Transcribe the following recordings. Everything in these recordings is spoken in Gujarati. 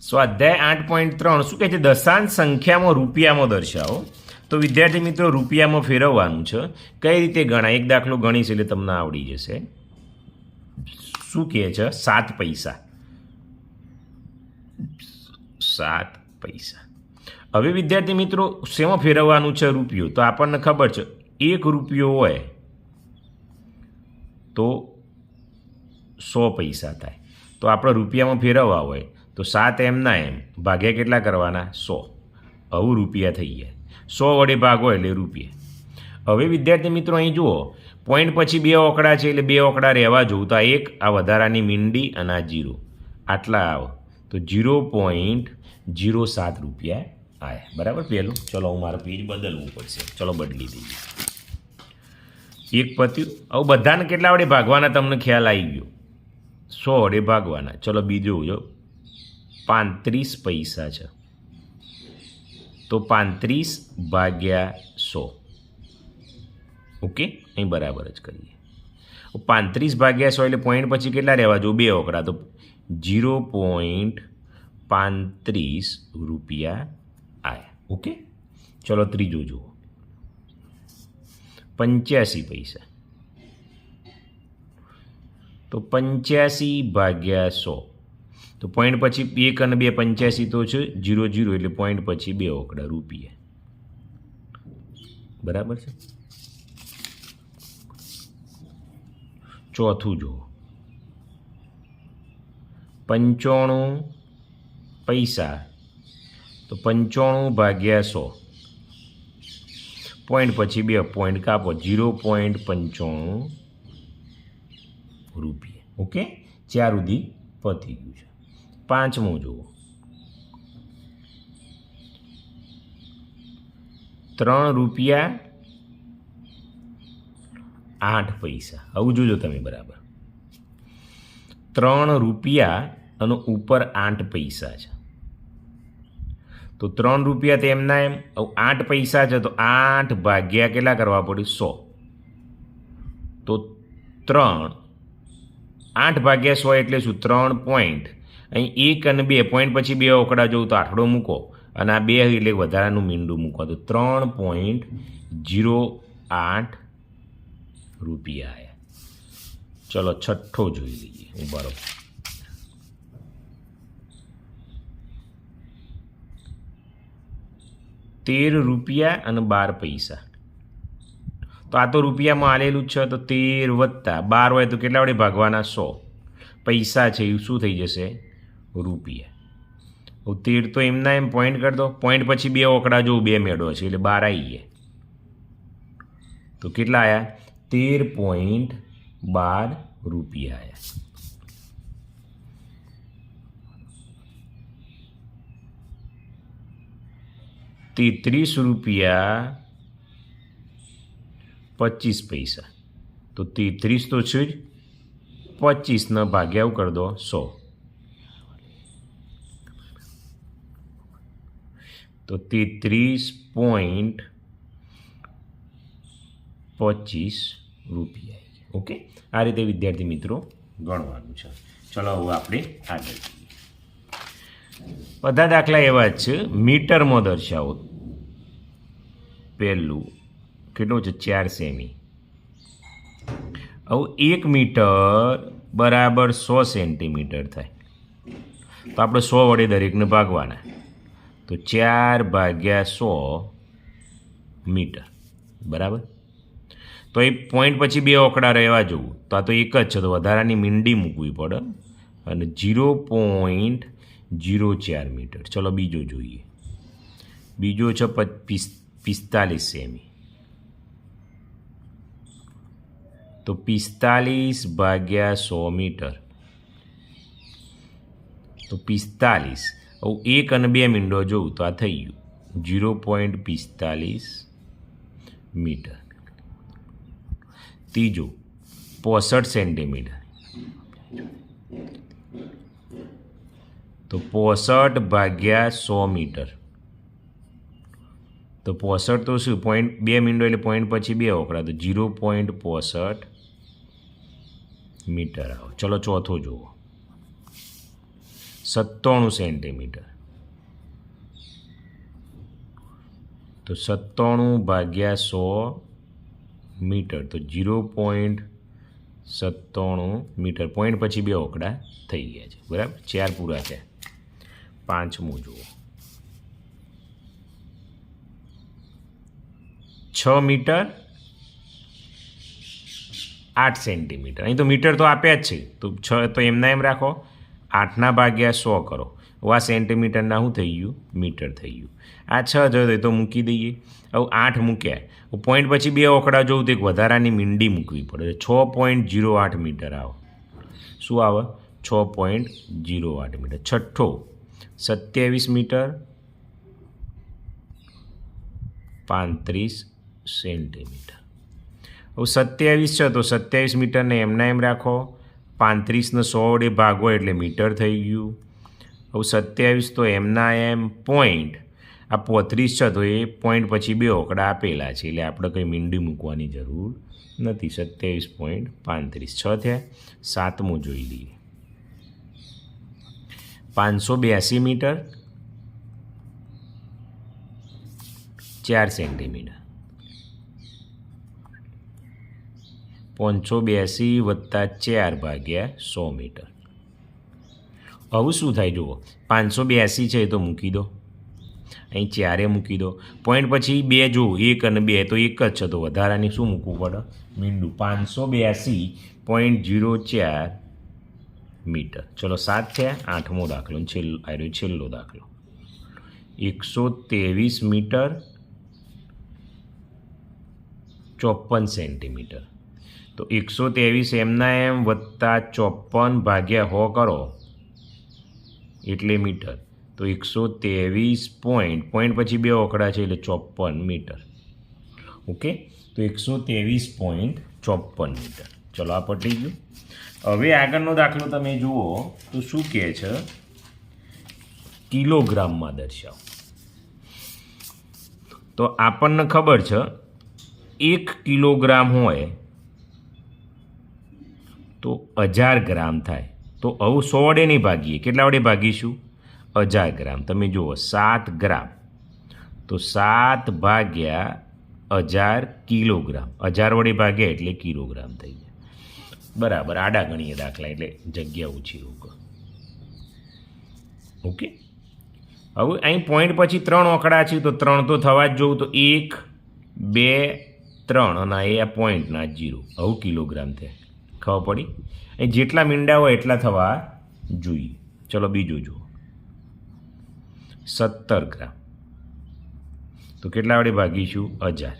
સ્વાધ્યાય આઠ પોઈન્ટ ત્રણ. શું કહે છે? દશાંશ સંખ્યામાં રૂપિયામાં દર્શાવો. તો વિદ્યાર્થી મિત્રો, રૂપિયામાં ફેરવવાનું છે. કઈ રીતે ગણાય? એક દાખલો ગણીશ એટલે તમને આવડી જશે. શું કહે છે? સાત પૈસા. સાત પૈસા. હવે વિદ્યાર્થી મિત્રો, શેમાં ફેરવવાનું છે રૂપિયો? તો આપણને ખબર છે, એક રૂપિયો હોય તો સો પૈસા થાય. તો આપણે રૂપિયામાં ફેરવવા હોય. તો સાત એમના એમ. ભાગ્યા કેટલા કરવાના? સો. આવું રૂપિયા થઈ ગયા. સો વડે ભાગો એટલે રૂપિયા. હવે વિદ્યાર્થી મિત્રો અહીં જુઓ. પોઈન્ટ પછી બે ઓકડા છે એટલે બે ઓકડા રહેવા જોતા એક, આ વધારાની મીંડી અને આ જીરો. આટલા આવો. તો જીરો પોઈન્ટ જીરો સાત રૂપિયા આવ્યા બરાબર પહેલું ચલો હું મારું પેજ બદલવું પડશે. ચલો બદલી દઈએ. એક પત્યું હવે બધાને કેટલા વડે ભાગવાના? તમને ખ્યાલ આવી ગયો. સો વડે ભાગવાના. ચલો બીજું જો. પાંત્રીસ પૈસા છે. તો પાંત્રીસ ભાગ્યા સો. ઓકે? અહીં બરાબર જ કરીએ. પાંત્રીસ ભાગ્યા સો એટલે પોઈન્ટ પછી કેટલા રહેવા? જો બે ઓકડા તો જીરો પોઈન્ટ પાંત્રીસ રૂપિયા આયા. ઓકે? ચલો ત્રીજું જુઓ. પંચ્યાસી પૈસા. તો પંચ્યાસી ભાગ્યા સો. તો પોઈન્ટ પછી એક અને બે પંચ્યાસી તો છે જીરો જીરો એટલે પોઈન્ટ પછી બે ઓકડા રૂપિયા. બરાબર છે? ચોથું જુઓ. પંચાણું પૈસા. તો પંચાણું ભાગ્યા સો. પોઈન્ટ પછી બે પોઈન્ટ કાપો જીરો પોઈન્ટ પંચાણું રૂપિયા. ઓકે? ચાર સુધી પતી ગયું છે. પાંચમું જુઓ. ત્રણ રૂપિયા આઠ પૈસા. આવું જોજો તમે બરાબર. ત્રણ રૂપિયા અને ઉપર આઠ પૈસા છે. તો ત્રણ રૂપિયા તો એમના એમ. આઠ પૈસા છે તો આઠ ભાગ્યા કેટલા કરવા પડે? સો. તો ત્રણ. આઠ ભાગ્યા સો એટલે શું? ત્રણ પોઈન્ટ અહીં એક અને બે પોઈન્ટ પછી બે ઓકડા જોઉં તો આઠડો મૂકો અને આ બે એટલે વધારાનું મીંડું મૂકો. તો ત્રણ પોઈન્ટ જીરો આઠ રૂપિયા. ચલો છઠ્ઠો જોઈ લઈએ. હું બરોબર તેર રૂપિયા અને બાર પૈસા. તો આ તો રૂપિયામાં આલેલું છે. તો તેર વત્તા બાર હોય તો કેટલા વડે ભાગવાના? સો. પૈસા છે એ શું થઈ જશે? રૂપિયા. હવે તેર તો એમના એમ પોઈન્ટ કરી દો. પોઈન્ટ પછી બે ઓકડા જોઉં બે મેળો છે એટલે બાર આવી ગયા. તો કેટલા આવ્યા તેર પોઈન્ટ બાર રૂપિયા આવ્યા તેત્રીસ રૂપિયા પચીસ પૈસા. તો તેત્રીસ તો છે જ પચીસના ભાગ્યા કરી દો સો. તો તેત્રીસ પોઈન્ટ પચીસ રૂપિયા ઓકે? આ રીતે વિદ્યાર્થી મિત્રો ગણવાનું છે. ચલો હવે આપણે આગળ બધા દાખલા એવા જ છે. મીટરમાં દર્શાવો. પહેલું કેટલું છે? ચાર સેમી. હવે એક મીટર બરાબર સો સેન્ટીમીટર થાય. તો આપણે સો વડે દરેકને ભાગવાના. તો ચાર ભાગ્યા સો મીટર. બરાબર? તો એ પોઈન્ટ પછી બે ઓકડા રહેવા જવું. તો આ તો એક જ છે, તો વધારાની મીંડી મૂકવી પડે. અને જીરો પોઈન્ટ જીરો ચાર મીટર. ચલો બીજો જોઈએ. બીજો છે પિસ્તાલીસ સેમી. તો પિસ્તાલીસ ભાગ્યા સો મીટર. તો પિસ્તાલીસ. હવે એક અને બે મીંડો જોઉં તો આ થઈ ગયું. જીરો પોઈન્ટ પિસ્તાલીસ મીટર. ત્રીજું, પોસઠ સેન્ટીમીટર. તો પોસઠ ભાગ્યા સો મીટર. તો પોસઠ તો શું? પોઈન્ટ, બે મીંડો એટલે પોઈન્ટ પછી બે વપરા તો જીરો પોઈન્ટ પોસઠ મીટર આવો. ચલો ચોથો જુઓ. સત્તાણું સેન્ટીમીટર. તો સત્તાણું ભાગ્યા સો મીટર, તો જીરો પોઈન્ટ સત્તાણું મીટર. પોઈન્ટ પછી બે ઓકડા થઈ ગયા છે, બરાબર? ચાર પૂરા છે પાંચમું જુઓ. છ મીટર, આઠ સેન્ટીમીટર. અહીં તો મીટર તો આપ્યા જ છે. તો છ તો એમના એમ રાખો. આઠના ભાગ્યા સો કરો. આ સેન્ટીમીટરના શું થઈ ગયું? મીટર થઈ ગયું. આ છ જોઈએ તો મૂકી દઈએ. હવે આઠ મૂક્યા. પોઈન્ટ પછી બે ઓકડા જોઉં તો એક વધારાની મીંડી મૂકવી પડે. છ પોઈન્ટ જીરો આઠ મીટર આવે. શું આવે? છ પોઈન્ટ જીરો આઠ મીટર. છઠ્ઠો. સત્યાવીસ મીટર. પાંત્રીસ સેન્ટીમીટર. હવે સત્યાવીસ છે તો સત્યાવીસ મીટરને એમના એમ રાખો. પાંત્રીસને સો વડે ભાગો એટલે મીટર થઈ ગયું. હવે સત્યાવીસ તો એમના એમ પોઈન્ટ આ પોત્રીસ છે તો એ પોઈન્ટ પછી બે ઓકડા આપેલા છે. એટલે આપણે કંઈ મીંડી મૂકવાની જરૂર નથી. સત્યાવીસ પોઈન્ટ પાંત્રીસ છ થયા. સાતમું જોઈ લઈએ. પાંચસો બ્યાસી મીટર. ચાર સેન્ટીમીટર. પાંચસો બ્યાસી વત્તા ચાર ભાગ્યા સો મીટર. હવે શું થાય જુઓ, પાંચસો બ્યાસી છે એ તો મૂકી દો. અહીં ચારે મૂકી દો. પોઈન્ટ પછી બે જુઓ, એક અને બે તો એક જ છે, તો વધારાની શું મૂકવું પડે? મીંડું પાંચસો બ્યાસી પોઈન્ટ જીરો ચાર મીટર. ચલો સાત છે આઠમો દાખલો છેલ્લો આવ્યો છેલ્લો દાખલો. એકસો ત્રેવીસ મીટર ચોપન સેન્ટીમીટર. તો એકસો ત્રેવીસ એમના એમ વત્તા ચોપન ભાગ્યા હો કરો. એટલે મીટર. તો એકસો ત્રેવીસ પોઈન્ટ પોઈન્ટ પછી બે ઓકડા છે એટલે ચોપન મીટર. ઓકે? તો એકસો ત્રેવીસ પોઈન્ટ ચોપન મીટર. ચલો આ પટી ગયું. હવે આગળનો દાખલો તમે જુઓ તો શું કહે છે? કિલોગ્રામમાં દર્શાવો. તો આપણને ખબર છે, એક કિલોગ્રામ હોય તો હજાર ગ્રામ થાય. તો આવું સો વડે નહીં ભાગીએ. કેટલા વડે ભાગીશું? હજાર ગ્રામ. તમે જુઓ, સાત ગ્રામ. તો સાત ભાગ્યા હજાર કિલોગ્રામ. હજાર વડે ભાગ્યા એટલે કિલોગ્રામ થઈ ગયા. બરાબર, આડા ગણીએ દાખલા એટલે જગ્યા ઓછી રોકો ઓકે? હવે અહીં પોઈન્ટ પછી ત્રણ ઓકડા છે, તો ત્રણ તો થવા જ જોઉં તો એક, બે, ત્રણ અને એ આ પોઈન્ટના જીરો આવું કિલોગ્રામ થાય. ખબર પડી? અહીં જેટલા મીંડા હોય એટલા થવા જોઈએ. ચલો બીજું જુઓ. સત્તર ગ્રામ. તો કેટલા વડે ભાગીશું? હજાર.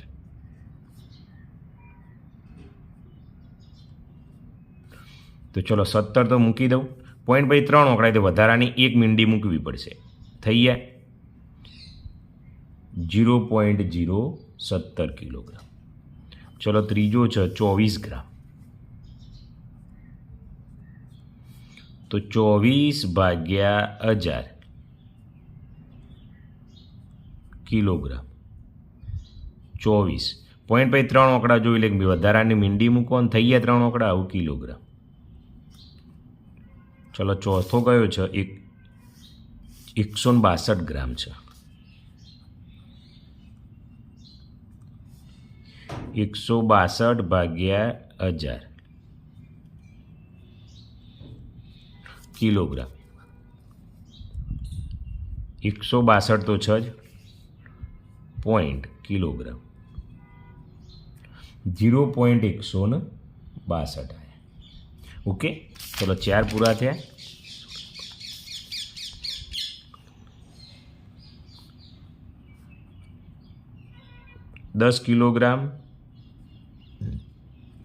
તો ચલો સત્તર તો મૂકી દઉં. પોઈન્ટ પછી ત્રણ ઓકળાય તો વધારાની એક મીંડી મૂકવી પડશે. થઈ ગયા? જીરો પોઈન્ટ જીરો સત્તર કિલોગ્રામ. ચલો ત્રીજો છે ચોવીસ ગ્રામ. તો ચોવીસ ભાગ્યા હજાર કિલોગ્રામ. ચોવીસ. પોઈન્ટ પછી ત્રણ ઓકડા જોઈ લે વધારાની મીંડી મૂકો અને થઈ ગયા ત્રણ ઓકડા, આવું કિલોગ્રામ. ચલો ચોથો કયો છે? એક એકસો બાસઠ ગ્રામ છે. એકસો બાસઠ ભાગ્યા હજાર. કિલોગ્રામ. એકસો બાસઠ તો છે જ પોઈન્ટ કિલોગ્રામ. જીરો પોઈન્ટ એકસો ને બાસઠ ઓકે, ચલો ચાર પૂરા થયા. દસ કિલોગ્રામ,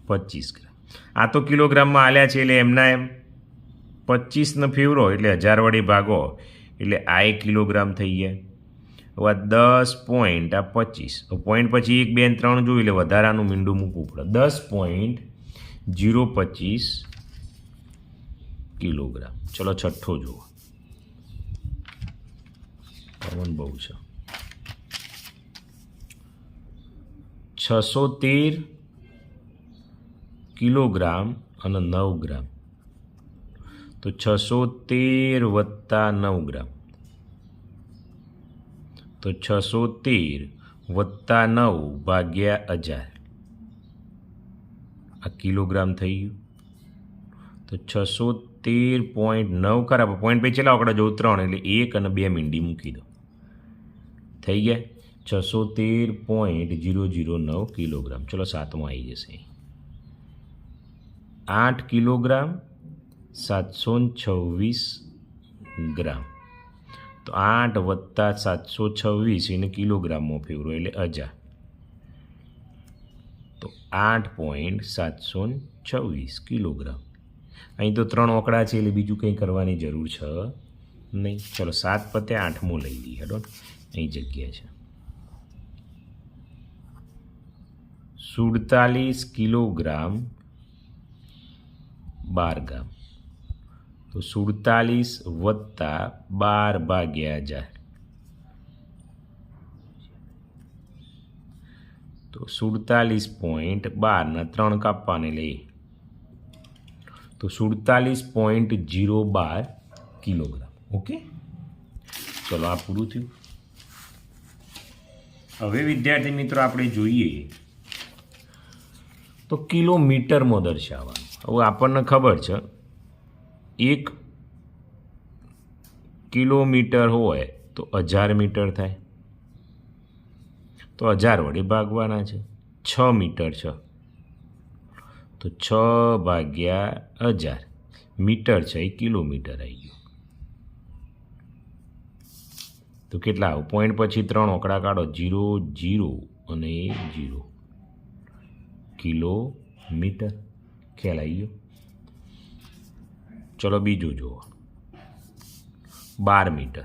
પચીસ ગ્રામ. આ તો કિલોગ્રામમાં આલ્યા છે એટલે એમના એમ પચીસને ફેવરો એટલે હજાર ભાગો, એટલે આ એક કિલોગ્રામ થઈ ગયા. હવે આ દસ પોઈન્ટ આ પચીસ. પોઈન્ટ પછી એક, બે ત્રણ જોયું એટલે વધારાનું મીંડું મૂકવું પડે. દસ પોઈન્ટ જીરો પચીસ કિલોગ્રામ. ચલો છઠ્ઠો જુઓ. પવન બહુ છે. છસો તેર કિલોગ્રામ અને નવ ગ્રામ. તો છસો તેર વત્તા નવ ગ્રામ. તો છસો તેર વત્તા નવ ભાગ્યા હજાર આ કિલોગ્રામ થઈ ગયું. તો છસો તેર પોઈન્ટ નવ ખરા પોઈન્ટ પછી ચેલા આંકડા જોઉં ત્રણ, એટલે એક અને બે મીંડી મૂકી દો. થઈ ગયા? છસો તેર પોઈન્ટ જીરો જીરો નવ કિલોગ્રામ. ચલો સાતમાં આવી જશે આઠ કિલોગ્રામ સાતસો છવ્વીસ ગ્રામ. તો આઠ વત્તા સાતસો છવ્વીસ એને કિલોગ્રામમાં ફેરવો એટલે અજા. તો આઠ પોઈન્ટ સાતસો છવ્વીસ કિલોગ્રામ. અહીં તો ત્રણ ઓકડા છે એટલે બીજું કંઈ કરવાની જરૂર છે નહીં. ચલો સાત પતે આઠમું લઈ લઈએ હેડો અહીં જગ્યા છે. સુડતાલીસ કિલોગ્રામ બાર ગ્રામ. તો સુડતાલીસ વત્તા બાર ભાગ્યા હજાર તો સુડતાલીસ પોઈન્ટ બારના ત્રણ કાપવાને લઈએ. તો સુડતાલીસ પોઈન્ટ જીરો બાર કિલોગ્રામ. ઓકે? ચલો, આ પૂરું થયું. હવે વિદ્યાર્થી મિત્રો, આપણે જોઈએ તો કિલોમીટરમાં દર્શાવવાનું. હવે આપણને ખબર છે એક કિલોમીટર હોય તો હજાર મીટર થાય. તો હજાર વડે ભાગવાના છે. છ મીટર છ. તો છ ભાગ્યા હજાર. મીટર છે, એ કિલોમીટર આવી ગયું. તો કેટલા આવું? પોઈન્ટ પછી ત્રણ ઓકડા કાઢો. જીરો જીરો અને જીરો કિલોમીટર. ખ્યાલ આવી ગયો? ચલો બીજું જુઓ. બાર મીટર.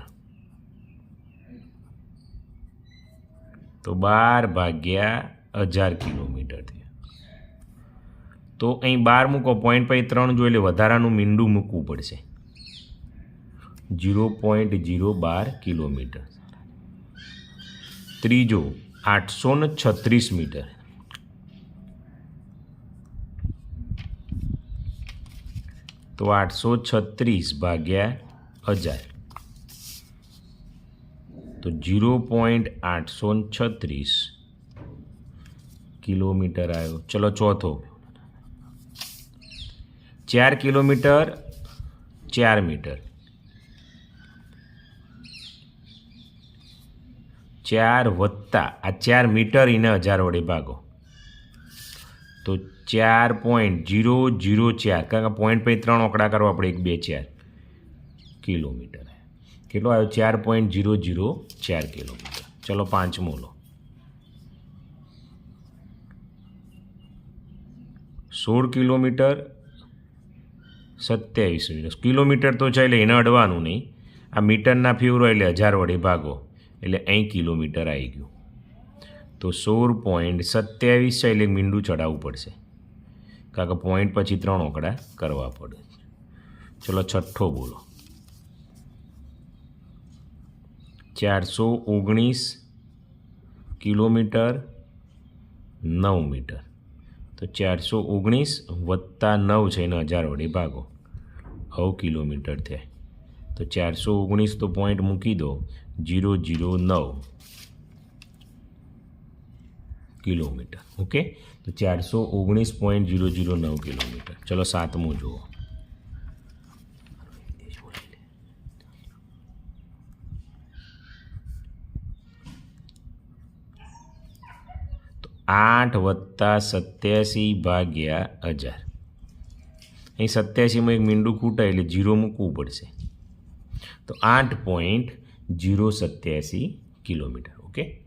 તો બાર ભાગ્યા હજાર કિલોમીટર તો અહીં બાર મૂકો પોઈન્ટ પછી ત્રણ જો એટલે વધારાનું મીંડું મૂકવું પડશે. જીરો પોઈન્ટ જીરો બાર કિલોમીટર. ત્રીજો, આઠસો છત્રીસ મીટર. તો આઠસો છત્રીસ ભાગ્યા હજાર. તો જીરો પોઈન્ટ આઠસો છત્રીસ કિલોમીટર આવ્યો. ચલો ચોથો. ચાર કિલોમીટર, ચાર મીટર. ચાર વત્તા, આ ચાર મીટર એને હજાર વડે ભાગો. તો ચાર પોઈન્ટ જીરો જીરો ચાર. કારણ કે પોઈન્ટ પછી ત્રણ આંકડા કરવા આપણે એક બે ચાર કિલોમીટર. કેટલો આવ્યો? ચાર પોઈન્ટ જીરો જીરો ચાર કિલોમીટર. ચલો પાંચમો લો. સોળ કિલોમીટર સત્યાવીસ મીટર. કિલોમીટર તો છે એટલે એને અડવાનું નહીં. આ મીટરના ફ્યુરો એટલે હજાર વડે ભાગો. એટલે અહીં કિલોમીટર આવી ગયું. તો સોળ પોઈન્ટ સત્યાવીસ છે, એટલે મીંડું ચડાવવું પડશે. કારણ કે પોઈન્ટ પછી ત્રણ ઓકડા કરવા પડે ચલો છઠ્ઠો બોલો. ચારસો ઓગણીસ કિલોમીટર નવ મીટર. તો ચારસો ઓગણીસ વત્તા નવ છે એને હજાર વડે ભાગો. હવ કિલોમીટર થાય. તો ચારસો ઓગણીસ તો પોઈન્ટ મૂકી દો. જીરો જીરો નવ કિલોમીટર. ઓકે? તો ચારસો ઓગણીસ પોઈન્ટ જીરો જીરો નવ કિલોમીટર. ચલો સાતમું જુઓ. આઠ વત્તા સત્યાસી ભાગ્યા હજાર. અહીં સત્યાસીમાં એક મીંડું ખૂટાય એટલે જીરો મૂકવું પડશે. તો આઠ પોઈન્ટ જીરો સત્યાસી કિલોમીટર ઓકે